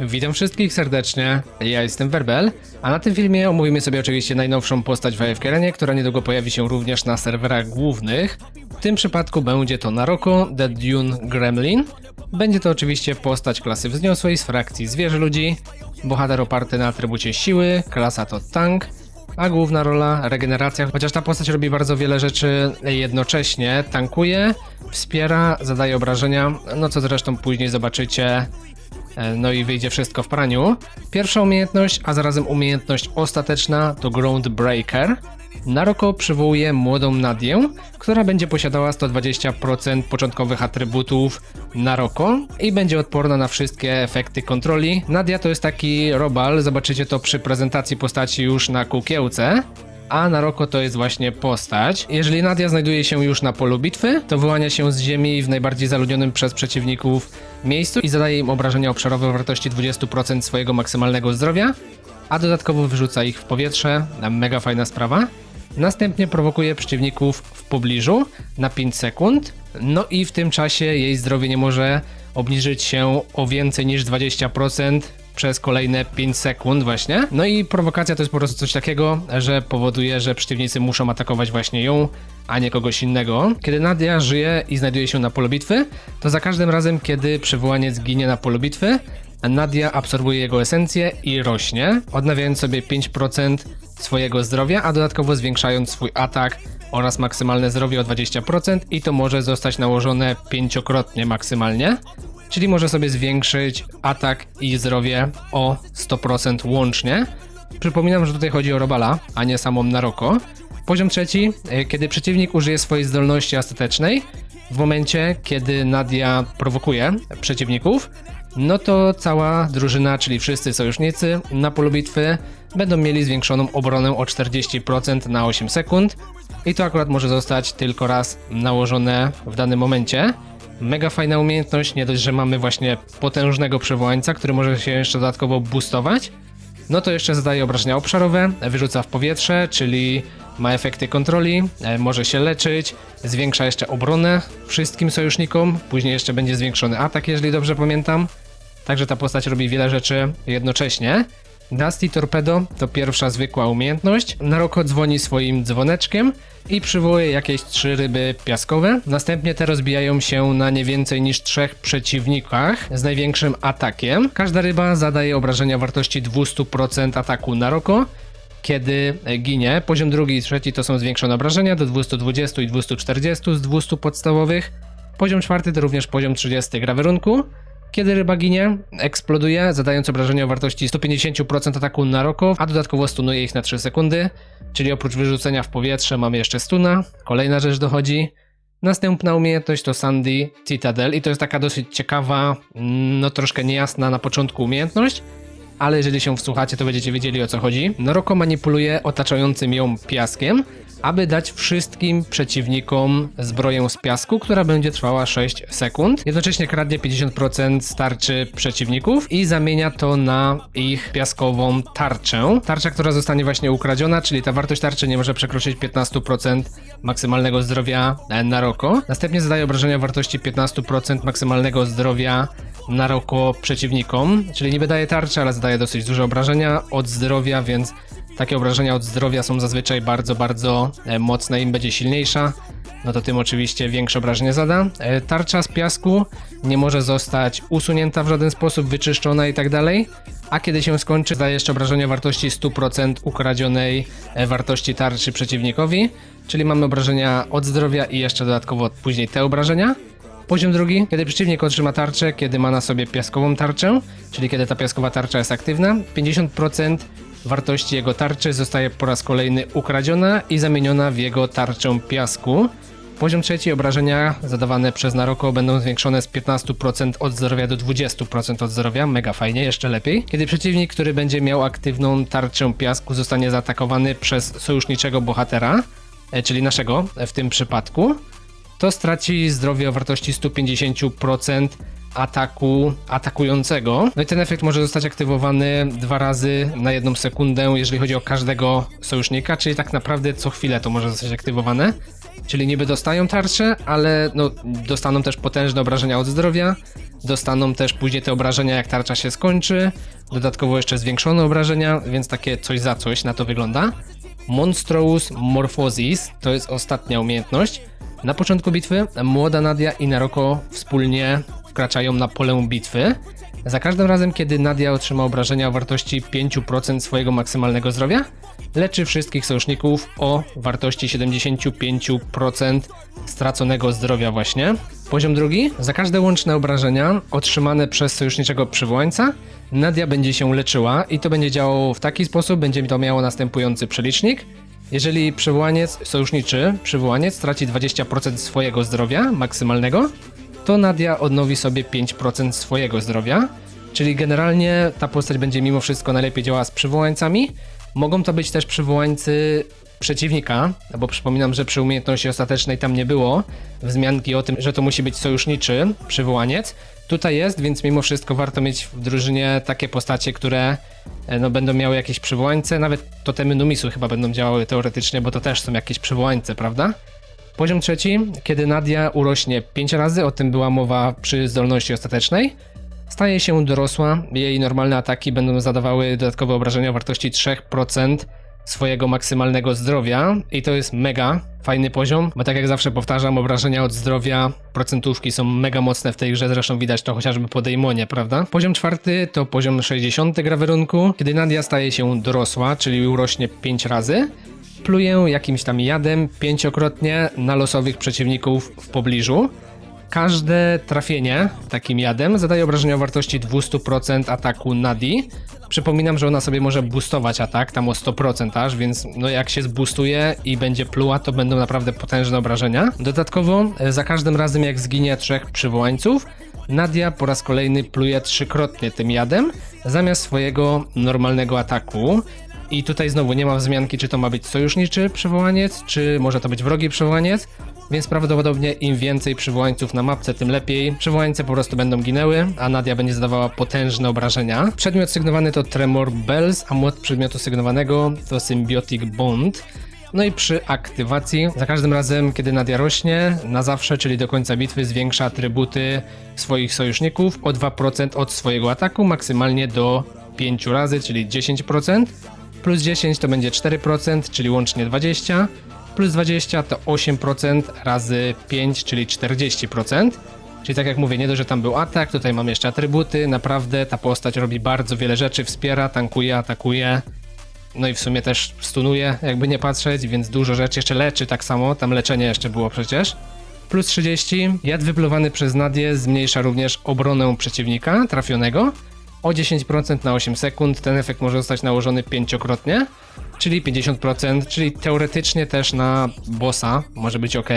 Witam wszystkich serdecznie, ja jestem Werbel, a na tym filmie omówimy sobie oczywiście najnowszą postać w AFK Arenie, która niedługo pojawi się również na serwerach głównych. W tym przypadku będzie to Naroko The Dune Gremlin. Będzie to oczywiście postać klasy wzniosłej z frakcji zwierzę ludzi, bohater oparty na atrybucie siły, klasa to tank, a główna rola regeneracja, chociaż ta postać robi bardzo wiele rzeczy jednocześnie, tankuje, wspiera, zadaje obrażenia, no co zresztą później zobaczycie E, No i wyjdzie wszystko w praniu. Pierwsza umiejętność, a zarazem umiejętność ostateczna to Groundbreaker. Naroko przywołuje młodą Nadię, która będzie posiadała 120% początkowych atrybutów Naroko i będzie odporna na wszystkie efekty kontroli. Nadia to jest taki robal, zobaczycie to przy prezentacji postaci już na kukiełce. A Naroko to jest właśnie postać. Jeżeli Nadia znajduje się już na polu bitwy, to wyłania się z ziemi w najbardziej zaludnionym przez przeciwników miejscu i zadaje im obrażenia obszarowe o wartości 20% swojego maksymalnego zdrowia, a dodatkowo wyrzuca ich w powietrze. Mega fajna sprawa. Następnie prowokuje przeciwników w pobliżu na 5 sekund, no i w tym czasie jej zdrowie nie może obniżyć się o więcej niż 20% przez kolejne 5 sekund właśnie. No i prowokacja to jest po prostu coś takiego, że powoduje, że przeciwnicy muszą atakować właśnie ją, a nie kogoś innego. Kiedy Nadia żyje i znajduje się na polu bitwy, to za każdym razem, kiedy przywołaniec ginie na polu bitwy, Nadia absorbuje jego esencję i rośnie, odnawiając sobie 5% swojego zdrowia, a dodatkowo zwiększając swój atak oraz maksymalne zdrowie o 20% i to może zostać nałożone pięciokrotnie maksymalnie. Czyli może sobie zwiększyć atak i zdrowie o 100% łącznie. Przypominam, że tutaj chodzi o Robala, a nie samą Naroko. Poziom trzeci, e, kiedy przeciwnik użyje swojej zdolności ostatecznej, w momencie, kiedy Nadia prowokuje przeciwników, no to cała drużyna, czyli wszyscy sojusznicy na polu bitwy będą mieli zwiększoną obronę o 40% na 8 sekund i to akurat może zostać tylko raz nałożone w danym momencie. Mega fajna umiejętność, nie dość, że mamy właśnie potężnego przywołańca, który może się jeszcze dodatkowo boostować, no to jeszcze zadaje obrażenia obszarowe, wyrzuca w powietrze, czyli ma efekty kontroli, e, może się leczyć, zwiększa jeszcze obronę wszystkim sojusznikom, później jeszcze będzie zwiększony atak, jeżeli dobrze pamiętam. Także ta postać robi wiele rzeczy jednocześnie. Dusty Torpedo to pierwsza zwykła umiejętność. Naroko dzwoni swoim dzwoneczkiem i przywołuje jakieś trzy ryby piaskowe. Następnie te rozbijają się na nie więcej niż trzech przeciwnikach z największym atakiem. Każda ryba zadaje obrażenia wartości 200% ataku Naroko. Kiedy ginie, poziom drugi i trzeci to są zwiększone obrażenia do 220 i 240 z 200 podstawowych. Poziom czwarty to również poziom 30 gra warunku. Kiedy ryba ginie, eksploduje, zadając obrażenia o wartości 150% ataku na roko, a dodatkowo stunuje ich na 3 sekundy. Czyli oprócz wyrzucenia w powietrze mamy jeszcze stuna. Kolejna rzecz dochodzi. Następna umiejętność to Sandy Citadel i to jest taka dosyć ciekawa, no troszkę niejasna na początku umiejętność, ale jeżeli się wsłuchacie, to będziecie wiedzieli o co chodzi. Noroko manipuluje otaczającym ją piaskiem, aby dać wszystkim przeciwnikom zbroję z piasku, która będzie trwała 6 sekund. Jednocześnie kradnie 50% starczy przeciwników i zamienia to na ich piaskową tarczę. Tarcza, która zostanie właśnie ukradziona, czyli ta wartość tarczy nie może przekroczyć 15% maksymalnego zdrowia na roko. Następnie zadaje obrażenia wartości 15% maksymalnego zdrowia na roko przeciwnikom, czyli niby daje tarczę, ale zadaje dosyć duże obrażenia od zdrowia, więc takie obrażenia od zdrowia są zazwyczaj bardzo, bardzo e, mocne, im będzie silniejsza, no to tym oczywiście większe obrażenie zada. E, Tarcza z piasku nie może zostać usunięta w żaden sposób, wyczyszczona i tak dalej, a kiedy się skończy, daje jeszcze obrażenia o wartości 100% ukradzionej e, wartości tarczy przeciwnikowi, czyli mamy obrażenia od zdrowia i jeszcze dodatkowo później te obrażenia. Poziom drugi, kiedy przeciwnik otrzyma tarczę, kiedy ma na sobie piaskową tarczę, czyli kiedy ta piaskowa tarcza jest aktywna, 50% wartości jego tarczy zostaje po raz kolejny ukradziona i zamieniona w jego tarczę piasku. Poziom trzeci, obrażenia zadawane przez Naroko będą zwiększone z 15% od zdrowia do 20% od zdrowia, mega fajnie, jeszcze lepiej. Kiedy przeciwnik, który będzie miał aktywną tarczę piasku, zostanie zaatakowany przez sojuszniczego bohatera, e, czyli naszego w tym przypadku, to straci zdrowie o wartości 150% ataku atakującego. No i ten efekt może zostać aktywowany dwa razy na jedną sekundę, jeżeli chodzi o każdego sojusznika, czyli tak naprawdę co chwilę to może zostać aktywowane. Czyli niby dostają tarcze, ale no, dostaną też potężne obrażenia od zdrowia, dostaną też później te obrażenia jak tarcza się skończy, dodatkowo jeszcze zwiększone obrażenia, więc takie coś za coś na to wygląda. Monstrous Morphosis to jest ostatnia umiejętność. Na początku bitwy młoda Nadia i Naroko wspólnie wkraczają na pole bitwy. Za każdym razem, kiedy Nadia otrzyma obrażenia o wartości 5% swojego maksymalnego zdrowia, leczy wszystkich sojuszników o wartości 75% straconego zdrowia właśnie. Poziom drugi. Za każde łączne obrażenia otrzymane przez sojuszniczego przywołańca, Nadia będzie się leczyła i to będzie działało w taki sposób, będzie to miało następujący przelicznik. Jeżeli przywołaniec sojuszniczy, przywołaniec straci 20% swojego zdrowia maksymalnego, to Nadia odnowi sobie 5% swojego zdrowia. Czyli generalnie ta postać będzie mimo wszystko najlepiej działała z przywołańcami. Mogą to być też przywołańcy przeciwnika, bo przypominam, że przy umiejętności ostatecznej tam nie było wzmianki o tym, że to musi być sojuszniczy przywołaniec. Tutaj jest, więc mimo wszystko warto mieć w drużynie takie postacie, które e, no, będą miały jakieś przywołańce. Nawet totemy Numisu chyba będą działały teoretycznie, bo to też są jakieś przywołańce, prawda? Poziom trzeci, kiedy Nadia urośnie 5 razy, o tym była mowa przy zdolności ostatecznej. Staje się dorosła, jej normalne ataki będą zadawały dodatkowe obrażenia o wartości 3% swojego maksymalnego zdrowia i to jest mega fajny poziom, bo tak jak zawsze powtarzam, obrażenia od zdrowia, procentówki są mega mocne w tej grze, zresztą widać to chociażby po Daemonie, prawda? Poziom czwarty to poziom 60 gra warunku, kiedy Nadia staje się dorosła, czyli urośnie 5 razy, pluje jakimś tam jadem pięciokrotnie na losowych przeciwników w pobliżu. Każde trafienie takim jadem zadaje obrażenia o wartości 200% ataku Nadi. Przypominam, że ona sobie może boostować atak tam o 100% aż, więc no jak się zboostuje i będzie pluła, to będą naprawdę potężne obrażenia. Dodatkowo e, za każdym razem jak zginie trzech przywołańców, Nadia po raz kolejny pluje trzykrotnie tym jadem zamiast swojego normalnego ataku. I tutaj znowu nie ma wzmianki, czy to ma być sojuszniczy przywołaniec, czy może to być wrogi przywołaniec, więc prawdopodobnie im więcej przywołańców na mapce, tym lepiej. Przywołańce po prostu będą ginęły, a Nadia będzie zadawała potężne obrażenia. Przedmiot sygnowany to Tremor Bells, a młot przedmiotu sygnowanego to Symbiotic Bond. No i przy aktywacji, za każdym razem, kiedy Nadia rośnie, na zawsze, czyli do końca bitwy, zwiększa atrybuty swoich sojuszników o 2% od swojego ataku, maksymalnie do 5 razy, czyli 10%. Plus 10 to będzie 4%, czyli łącznie 20. Plus 20 to 8% razy 5, czyli 40%. Czyli tak jak mówię, nie dość, że tam był atak, tutaj mam jeszcze atrybuty. Naprawdę ta postać robi bardzo wiele rzeczy, wspiera, tankuje, atakuje. No i w sumie też stunuje, jakby nie patrzeć, więc dużo rzeczy. Jeszcze leczy tak samo, tam leczenie jeszcze było przecież. Plus 30. Jad wypluwany przez Nadię zmniejsza również obronę przeciwnika trafionego o 10% na 8 sekund. Ten efekt może zostać nałożony pięciokrotnie, czyli 50%, czyli teoretycznie też na bossa może być ok.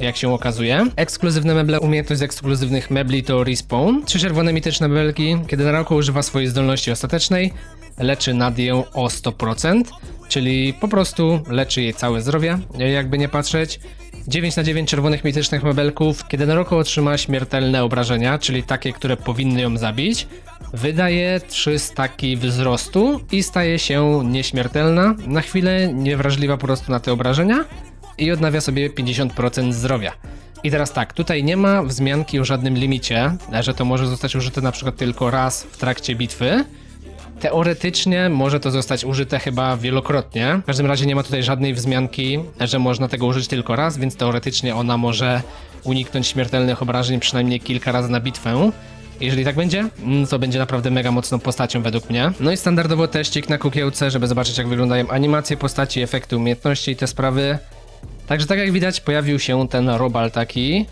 Jak się okazuje. Ekskluzywne meble, umiejętność z ekskluzywnych mebli to Respawn. Trzy czerwone mityczne belki, kiedy Naroko używa swojej zdolności ostatecznej, leczy Nadię o 100%, czyli po prostu leczy jej całe zdrowie, jakby nie patrzeć. 9 na 9 czerwonych mitycznych mebelków, kiedy Naroko otrzyma śmiertelne obrażenia, czyli takie, które powinny ją zabić, wydaje 3 staki wzrostu i staje się nieśmiertelna, na chwilę niewrażliwa po prostu na te obrażenia i odnawia sobie 50% zdrowia. I teraz tak, tutaj nie ma wzmianki o żadnym limicie, że to może zostać użyte na przykład tylko raz w trakcie bitwy. Teoretycznie może to zostać użyte chyba wielokrotnie. W każdym razie nie ma tutaj żadnej wzmianki, że można tego użyć tylko raz, więc teoretycznie ona może uniknąć śmiertelnych obrażeń przynajmniej kilka razy na bitwę. Jeżeli tak będzie, mm, to będzie naprawdę mega mocną postacią według mnie. No i standardowo teścik na kukiełce, żeby zobaczyć jak wyglądają animacje postaci, efekty umiejętności i te sprawy. Także tak jak widać pojawił się ten robal taki.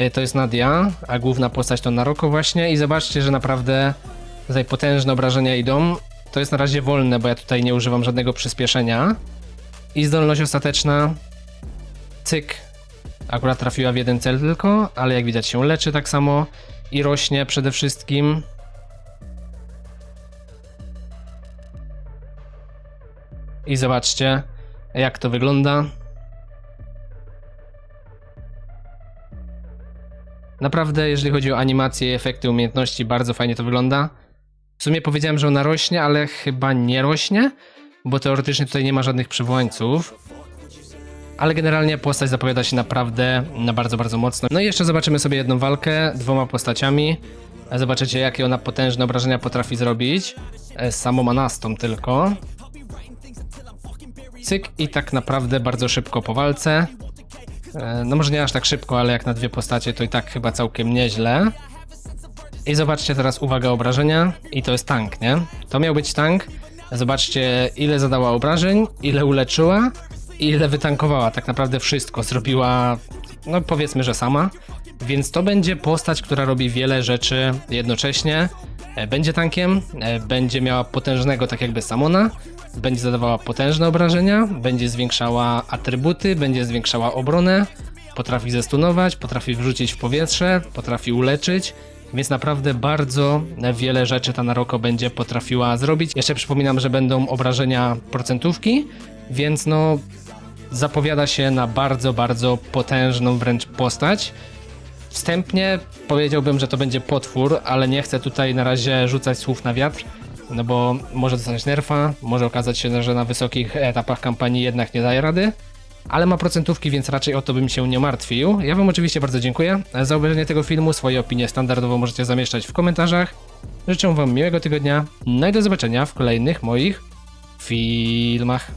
Y, To jest Nadia, a główna postać to Naroko właśnie i zobaczcie, że naprawdę tutaj potężne obrażenia idą. To jest na razie wolne, bo ja tutaj nie używam żadnego przyspieszenia. I zdolność ostateczna. Cyk. Akurat trafiła w jeden cel tylko, ale jak widać się leczy tak samo i rośnie przede wszystkim. I zobaczcie, jak to wygląda. Naprawdę, jeżeli chodzi o animacje efekty umiejętności, bardzo fajnie to wygląda. W sumie powiedziałem, że ona rośnie, ale chyba nie rośnie, bo teoretycznie tutaj nie ma żadnych przywołańców. ale generalnie postać zapowiada się naprawdę na bardzo, bardzo mocno. No i jeszcze zobaczymy sobie jedną walkę dwoma postaciami. Zobaczycie, jakie ona potężne obrażenia potrafi zrobić. E, Z samą Anastą tylko. Cyk i tak naprawdę bardzo szybko po walce. E, No może nie aż tak szybko, ale jak na dwie postacie to i tak chyba całkiem nieźle. I zobaczcie teraz, uwaga, obrażenia. I to jest tank, nie? To miał być tank. Zobaczcie, ile zadała obrażeń, ile uleczyła, ile wytankowała. Tak naprawdę wszystko zrobiła, no powiedzmy, że sama. Więc to będzie postać, która robi wiele rzeczy jednocześnie. E, Będzie tankiem, e, będzie miała potężnego, tak jakby Samona, będzie zadawała potężne obrażenia, będzie zwiększała atrybuty, będzie zwiększała obronę, potrafi zestunować, potrafi wrzucić w powietrze, potrafi uleczyć, więc naprawdę bardzo wiele rzeczy ta Naroko będzie potrafiła zrobić. Jeszcze przypominam, że będą obrażenia procentówki, więc no zapowiada się na bardzo, bardzo potężną wręcz postać. Wstępnie powiedziałbym, że to będzie potwór, ale nie chcę tutaj na razie rzucać słów na wiatr, no bo może dostać nerfa, może okazać się, że na wysokich etapach kampanii jednak nie daje rady, ale ma procentówki, więc raczej o to bym się nie martwił. Ja Wam oczywiście bardzo dziękuję za obejrzenie tego filmu. Swoje opinie standardowo możecie zamieszczać w komentarzach. Życzę Wam miłego tygodnia. No i do zobaczenia w kolejnych moich filmach.